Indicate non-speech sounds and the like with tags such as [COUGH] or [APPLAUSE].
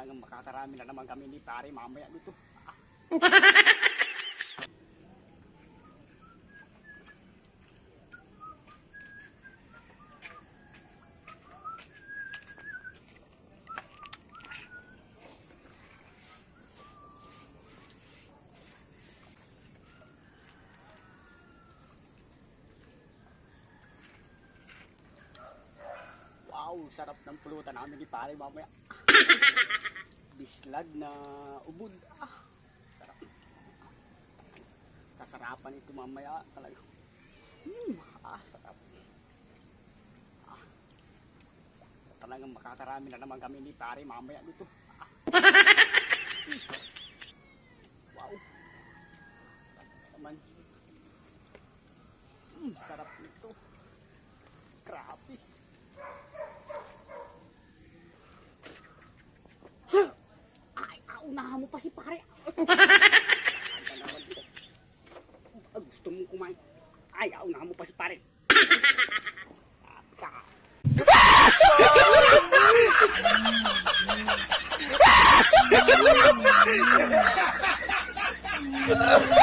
Talagang makakarami na naman kami ni pare mamaya dito. Wow, sarap ng pulutan namin ni pare mamaya. [LAUGHS] Bislag na ubod. Ah, sarap. Kasarapan ito mamaya talaga. Hmm, ah, sarap. Ah, talagang makakarami na naman kami ni pare mamaya dito. Ah. [LAUGHS] Wow. Naman. Hmm, sarap nito. Kasama pa si pare. [LAUGHS] Ah, gusto mong kumain? Ayaw na mo pa si pare. Ha! [LAUGHS]